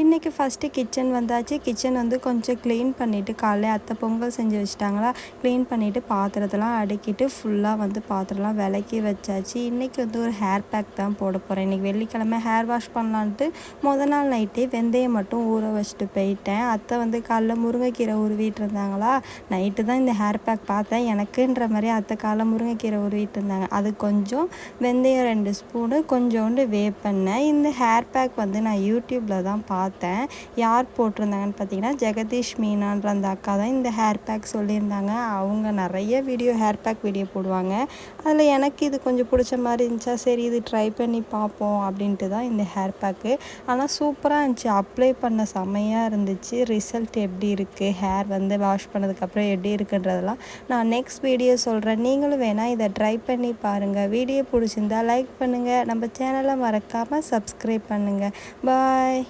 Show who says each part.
Speaker 1: இன்றைக்கி first kitchen வந்தாச்சு. Kitchen வந்து கொஞ்சம் க்ளீன் பண்ணிவிட்டு காலையில் அத்தை பொங்கல் செஞ்சு வச்சுட்டாங்களா? க்ளீன் பண்ணிவிட்டு பாத்திரத்தெல்லாம் அடுக்கிட்டு ஃபுல்லாக வந்து பாத்திரம்லாம் விளக்கி வச்சாச்சு. இன்றைக்கி வந்து ஒரு ஹேர் பேக் தான் போட போகிறேன் இன்றைக்கி வெள்ளிக்கிழமை ஹேர் வாஷ் பண்ணலான்ட்டு முத நாள் நைட்டே வெந்தயம் மட்டும் ஊற வச்சுட்டு போயிட்டேன். அத்தை வந்து காலைல முருங்கைக்கீரை உருவிட்டு இருந்தாங்களா? நைட்டு தான் இந்த ஹேர் பேக் பார்த்தேன். எனக்குன்ற மாதிரி அத்தை காலைல முருங்கைக்கீரை உருவிட்டு இருந்தாங்க. அது கொஞ்சம் வெந்தயம் ரெண்டு ஸ்பூனு கொஞ்சோண்டு வேப்பெண்ணெய். இந்த ஹேர் பேக் வந்து நான் யூடியூப்பில் தான் பார்த்தேன் பார்த்தேன். யார் போட்டிருந்தாங்கன்னு பார்த்தீங்கன்னா ஜெகதீஷ் மீனான்ற அந்த அக்கா தான் இந்த ஹேர் பேக் சொல்லியிருந்தாங்க. அவங்க நிறைய வீடியோ ஹேர் பேக் வீடியோ போடுவாங்க. அதில் எனக்கு இது கொஞ்சம் பிடிச்ச மாதிரி இருந்துச்சா சரி இது ட்ரை பண்ணி பார்ப்போம் அப்படின்ட்டு தான் இந்த ஹேர் பேக்கு ஆனால் சூப்பராக இருந்துச்சு. அப்ளை பண்ண செமையாக இருந்துச்சு. ரிசல்ட் எப்படி இருக்குது ஹேர் வந்து வாஷ் பண்ணதுக்கப்புறம் எப்படி இருக்குன்றதெல்லாம் நான் நெக்ஸ்ட் வீடியோ சொல்கிறேன் நீங்களும் வேணால் இதை ட்ரை பண்ணி பாருங்கள் வீடியோ பிடிச்சிருந்தா லைக் பண்ணுங்கள் நம்ம சேனலை மறக்காமல் சப்ஸ்கிரைப் பண்ணுங்கள் பாய்